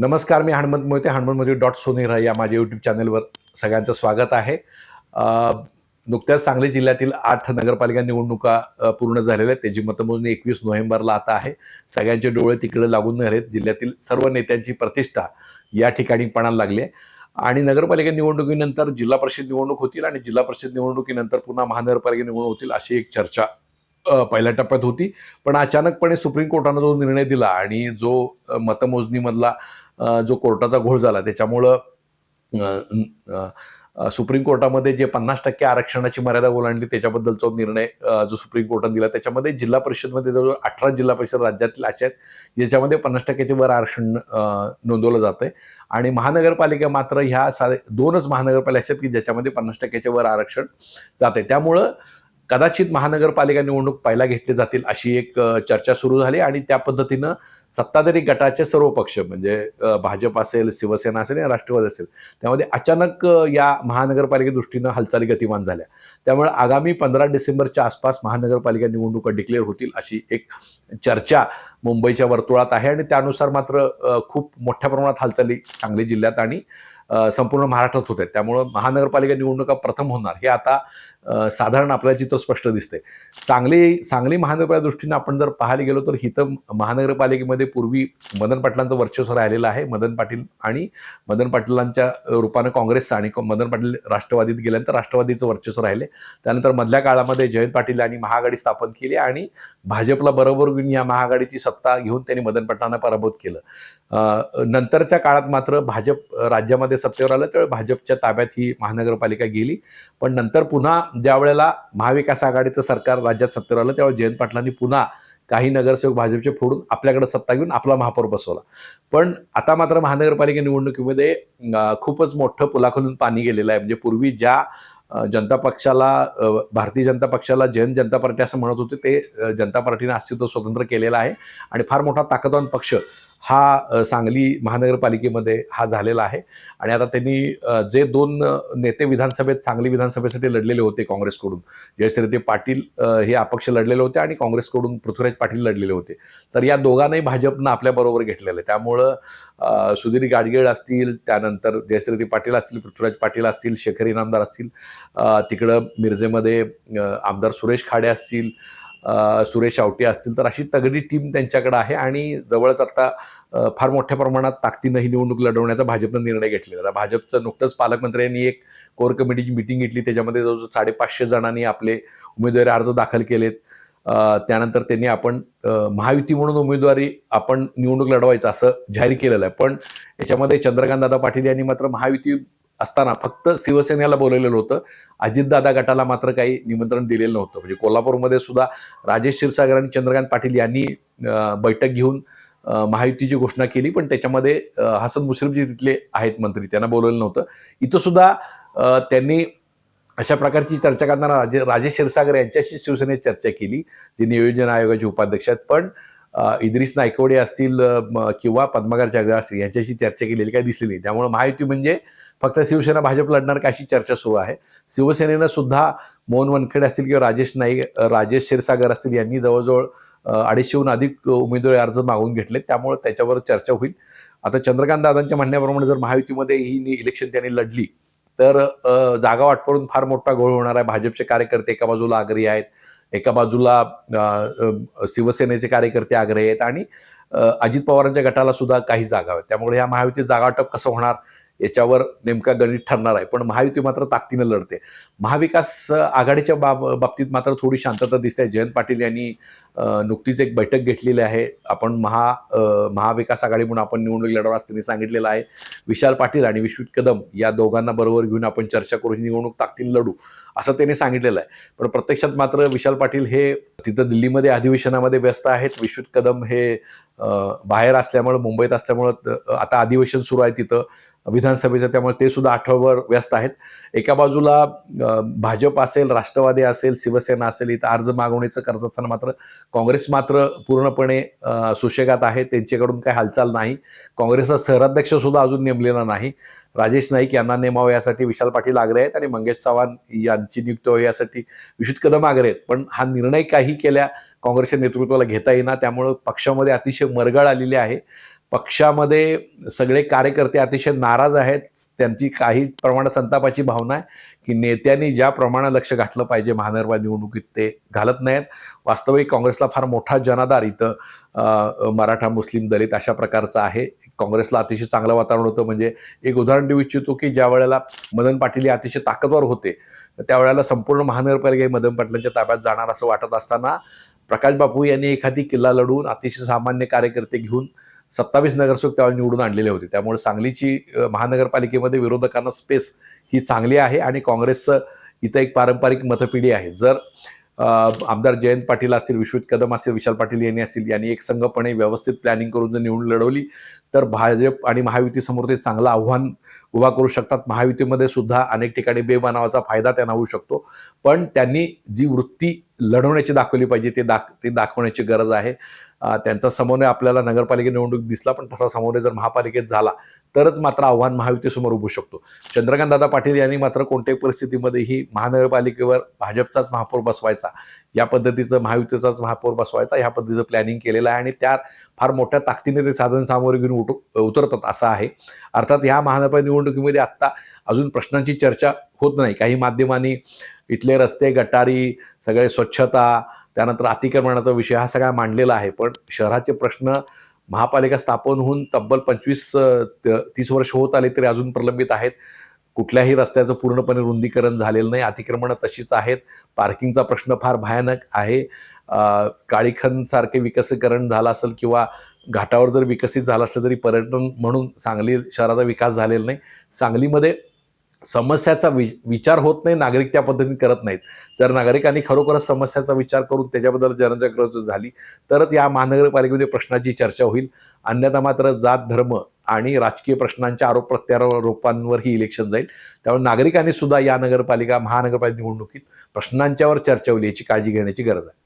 नमस्कार मी हनुमंत मोहिते हनुमंत मोहिते डॉट सोनेरा या माझ्या यूट्यूब चॅनलवर सगळ्यांचं स्वागत आहे. नुकत्याच सांगली जिल्ह्यातील आठ नगरपालिका निवडणुका पूर्ण झालेल्या आहेत. त्याची मतमोजणी एकवीस नोव्हेंबरला आता आहे. सगळ्यांचे डोळे तिकडे लागून नाही आहेत जिल्ह्यातील सर्व नेत्यांची प्रतिष्ठा या ठिकाणी पणाला लागली आहे. आणि नगरपालिका निवडणुकीनंतर जिल्हा परिषद निवडणूक होतील आणि जिल्हा परिषद निवडणुकीनंतर पुन्हा महानगरपालिका निवडणूक होतील अशी एक चर्चा पहिल्या टप्प्यात होती. पण अचानकपणे सुप्रीम कोर्टानं जो निर्णय दिला आणि जो मतमोजणीमधला जो कोर्टाचा घोळ झाला त्याच्यामुळं सुप्रीम कोर्टामध्ये जे पन्नास टक्के आरक्षणाची मर्यादा ओलांडली त्याच्याबद्दलचा निर्णय जो सुप्रीम कोर्टाने दिला त्याच्यामध्ये जिल्हा परिषदमध्ये जवळजवळ अठरा जिल्हा परिषद राज्यातील अशा आहेत ज्याच्यामध्ये पन्नास टक्क्याचे वर आरक्षण नोंदवलं जातं आहे आणि महानगरपालिका मात्र ह्या सा दोनच महानगरपालिका आहेत की ज्याच्यामध्ये पन्नास टक्क्याच्या वर आरक्षण जात आहे त्यामुळं कदाचित महानगरपालिका निवडणूक पहिला घेतली जातील अशी एक चर्चा सुरू झाली आणि त्या पद्धतीनं सत्ताधारी गटाचे सर्व पक्ष म्हणजे भाजप असेल शिवसेना असेल या राष्ट्रवादी असेल त्यामध्ये अचानक या महानगरपालिके दृष्टीनं हालचाली गतिमान झाल्या. त्यामुळे आगामी पंधरा डिसेंबरच्या आसपास महानगरपालिका निवडणुका डिक्लेअर होतील अशी एक चर्चा मुंबईच्या वर्तुळात आहे आणि त्यानुसार मात्र खूप मोठ्या प्रमाणात हालचाली सांगली जिल्ह्यात आणि संपूर्ण महाराष्ट्रात होत आहेत. त्यामुळं महानगरपालिका निवडणुका प्रथम होणार हे आता साधारण आपल्याला चित्र स्पष्ट दिसते. सांगली सांगली महानगरपालिका दृष्टीनं आपण जर पाहायला गेलो तर हिथं महानगरपालिकेमध्ये पूर्वी मदन पाटलांचं वर्चस्व राहिलेलं आहे. मदन पाटील आणि मदन पाटलांच्या रूपानं काँग्रेसचं आणि मदन पाटील राष्ट्रवादीत गेल्यानंतर राष्ट्रवादीचं वर्चस्व राहिले. त्यानंतर मधल्या काळामध्ये जयंत पाटील यांनी महाआघाडी स्थापन केली आणि भाजपला बरोबर घेऊन या महाआघाडीची सत्ता घेऊन त्यांनी मदन पाटलांना पराभूत केलं. नंतरच्या काळात मात्र भाजप राज्यामध्ये सत्तेवर आलं त्यावेळी भाजपच्या ताब्यात ही महानगरपालिका गेली. पण नंतर पुन्हा ज्या वेळेला महाविकास आघाडीचं सरकार राज्यात सत्तेवर आलं त्यावेळी जयंत पाटलांनी पुन्हा काही नगरसेवक भाजपचे फोडून आपल्याकडे सत्ता घेऊन आपला महापौर बसवला. पण आता मात्र महानगरपालिका निवडणुकीमध्ये खूपच मोठं पुलाखोलून पाणी गेलेलं आहे. म्हणजे पूर्वी ज्या जनता पक्षाला भारतीय जनता पक्षाला जैन जनता पार्टी असं म्हणत होते ते जनता पार्टीने अस्तित्व स्वतंत्र केलेलं आहे. आणि फार मोठा ताकदवान पक्ष हा सांगली महानगरपालिकेमध्ये हा झालेला आहे. आणि आता त्यांनी जे दोन नेते विधानसभेत सांगली विधानसभेसाठी लढलेले होते काँग्रेसकडून. जयश्रीते पाटील हे अपक्ष लढलेले होते आणि काँग्रेसकडून पृथ्वीराज पाटील लढलेले होते. तर या दोघांनाही भाजपनं आपल्याबरोबर घेतलेलं आहे. त्यामुळं सुधीर गाडगीळ असतील त्यानंतर जयश्रीते पाटील असतील पृथ्वीराज पाटील असतील शेखर इनामदार असतील तिकडं मिरजेमध्ये आमदार सुरेश खाडे असतील सुरेश आवटे असतील तर अशी तगडी टीम त्यांच्याकडे आहे आणि जवळच आता फार मोठ्या प्रमाणात ताकदीनं ही निवडणूक लढवण्याचा भाजपनं निर्णय घेतलेला आहे. भाजपचं नुकतंच पालकमंत्र्यांनी एक कोर कमिटीची मिटिंग घेतली. त्याच्यामध्ये जवळजवळ साडेपाचशे जणांनी आपले उमेदवारी अर्ज दाखल केलेत. त्यानंतर त्यांनी आपण महायुती म्हणून उमेदवारी आपण निवडणूक लढवायचं असं जाहीर केलेलं आहे. पण याच्यामध्ये चंद्रकांत दादा पाटील यांनी मात्र महायुती असताना फक्त शिवसेनेला बोलवलेलं होतं. अजितदादा गटाला मात्र काही निमंत्रण दिलेलं नव्हतं. म्हणजे कोल्हापूरमध्ये सुद्धा राजेश क्षीरसागर आणि चंद्रकांत पाटील यांनी बैठक घेऊन महायुतीची घोषणा केली. पण त्याच्यामध्ये हसन मुश्रीफ जे तिथले आहेत मंत्री. त्यांना बोलवलं नव्हतं. इथं सुद्धा त्यांनी अशा प्रकारची चर्चा करताना राजे राजेश क्षीरसागर यांच्याशी शिवसेनेत चर्चा केली जे नियोजन आयोगाचे उपाध्यक्ष आहेत. पण इद्रिस नायकवडे असतील किंवा पद्माकर जगदास असतील यांच्याशी चर्चा केलेली काही दिसली नाही. त्यामुळे महायुती म्हणजे फक्त शिवसेना भाजप लढणार का अशी चर्चा सुरू आहे. शिवसेनेनं सुद्धा मोहन वनखेडे असतील किंवा राजेश नाईक राजेश क्षीरसागर असतील यांनी जवळजवळ अडीचशेहून अधिक उमेदवारी अर्ज मागून घेतले त्यामुळे त्याच्यावर चर्चा होईल. आता चंद्रकांत दादांच्या म्हणण्याप्रमाणे जर महायुतीमध्ये ही इलेक्शन त्यांनी लढली तर जागा वाटपरून फार मोठा घोळ होणार आहे. भाजपचे कार्यकर्ते एका बाजूला आग्रही आहेत एका बाजूला शिवसेनेचे कार्यकर्ते आग्रही आहेत आणि अजित पवारांच्या गटाला सुद्धा काही जागा आहेत त्यामुळे ह्या महायुतीत जागा वाटप कसं होणार याच्यावर नेमका गणित ठरणार आहे. पण महायुती मात्र ताकदीनं लढते. महाविकास आघाडीच्या बाब बाबतीत मात्र थोडी शांतता दिसते. जयंत पाटील यांनी नुकतीच एक बैठक घेतलेली आहे. आपण महा महाविकास आघाडी म्हणून आपण निवडणूक लढवणार असं त्यांनी सांगितलेलं आहे. विशाल पाटील आणि विश्वित कदम या दोघांना बरोबर घेऊन आपण चर्चा करू. ही निवडणूक ताकदीनं लढू असं त्यांनी सांगितलेलं आहे. पण प्रत्यक्षात मात्र विशाल पाटील हे तिथं दिल्लीमध्ये अधिवेशनामध्ये व्यस्त आहेत. विश्वित कदम हे बाहेर असल्यामुळं मुंबईत असल्यामुळं आता अधिवेशन सुरू आहे तिथं. विधानसभेचं त्यामुळे ते सुद्धा आठवड्यावर व्यस्त आहेत. एका बाजूला भाजप असेल राष्ट्रवादी असेल शिवसेना असेल इथं अर्ज मागवणीचं करत असताना मात्र काँग्रेस मात्र पूर्णपणे सुशेगात आहे. त्यांच्याकडून काही हालचाल नाही. काँग्रेसचा शहराध्यक्ष सुद्धा अजून नेमलेला नाही. राजेश नाईक यांना नेमावं यासाठी विशाल पाटील आग्रह आहेत आणि मंगेश चव्हाण यांची नियुक्ती व्हावी यासाठी विशुद्ध कदम आग्रह आहेत. पण हा निर्णय काही केल्या काँग्रेसच्या नेतृत्वाला घेता येईना. त्यामुळं पक्षामध्ये अतिशय मरगळ आलेली आहे. पक्षामध्ये सगळे कार्यकर्ते अतिशय नाराज आहेत. त्यांची काही प्रमाणात संतापाची भावना आहे की नेत्यांनी ज्या प्रमाणात लक्ष घातलं पाहिजे महानगरपालिका निवडणुकीत ते घालत नाहीत. वास्तविक काँग्रेसला फार मोठा जनाधार इथं मराठा मुस्लिम दलित अशा प्रकारचं आहे. काँग्रेसला अतिशय चांगलं वातावरण होतं. म्हणजे एक उदाहरण देऊ इच्छितो की ज्या वेळेला मदन पाटील हे अतिशय ताकदवार होते त्यावेळेला संपूर्ण महानगरपालिका मदन पाटलांच्या ताब्यात जाणार असं वाटत असताना प्रकाश बापू यांनी एखादी किल्ला लढवून अतिशय सामान्य कार्यकर्ते घेऊन सत्तावीस नगरसेवक त्यावेळी निवडून आणलेले होते. त्यामुळे सांगलीची महानगरपालिकेमध्ये विरोधकांना स्पेस ही चांगली आहे आणि काँग्रेसचं इथं एक पारंपरिक मतपिढी आहे. जर आमदार जयंत पाटील असतील विश्वजित कदम असतील विशाल पाटील यांनी असतील यांनी एक संघपणे व्यवस्थित प्लॅनिंग करून जर निवडून लढवली तर भाजप आणि महायुतीसमोर ते चांगलं आव्हान उभा करू शकतात. महायुतीमध्ये सुद्धा अनेक ठिकाणी बेमानावाचा फायदा त्यांना होऊ शकतो. पण त्यांनी जी वृत्ती लढवण्याची दाखवली पाहिजे ते दाख ती दाखवण्याची गरज आहे. त्यांचा समन्वय आपल्याला नगरपालिका निवडणूक दिसला पण तसा समन्वय जर महापालिकेत झाला तरच मात्र आव्हान महायुतीसमोर उभू शकतो. चंद्रकांत दादा पाटील यांनी मात्र कोणत्याही परिस्थितीमध्येही महानगरपालिकेवर भाजपचाच महापौर बसवायचा. या पद्धतीचं महायुतीचाच महापौर बसवायचा ह्या पद्धतीचं प्लॅनिंग केलेलं आहे आणि त्या फार मोठ्या ताकदीने ते साधन सामोरे घेऊन उठ उतरतात असं आहे. अर्थात ह्या महानगर निवडणुकीमध्ये आत्ता अजून प्रश्नांची चर्चा होत नाही. काही माध्यमांनी इथले रस्ते गटारी सगळे स्वच्छता त्यानंतर अतिक्रमणाचा विषय हा सगळा मांडलेला आहे. पण शहराचे प्रश्न महापालिका स्थापन होऊन तब्बल पंचवीस तीस वर्ष होत आले तरी अजून प्रलंबित आहेत. कुठल्याही रस्त्याचं पूर्णपणे रुंदीकरण झालेलं नाही. अतिक्रमणं तशीच आहेत. पार्किंगचा प्रश्न फार भयानक आहे. काळीखनसारखे विकसीकरण झालं असेल किंवा घाटावर जर विकसित झालं असलं तरी पर्यटन म्हणून सांगली शहराचा विकास झालेला नाही. सांगलीमध्ये समस्याचा वि विचार होत नाही नागरिक त्या पद्धतीने करत नाहीत. जर नागरिकांनी खरोखरच समस्याचा विचार करून त्याच्याबद्दल जनजागृती झाली तरच या महानगरपालिकेमध्ये प्रश्नाची चर्चा होईल. अन्यथा मात्र जात धर्म आणि राजकीय प्रश्नांच्या आरोप प्रत्यारोपांवर ही इलेक्शन जाईल. त्यामुळे नागरिकांनी सुद्धा या नगरपालिका महानगरपालिका निवडणुकीत प्रश्नांच्यावर चर्चा होईल याची काळजी घेण्याची गरज आहे.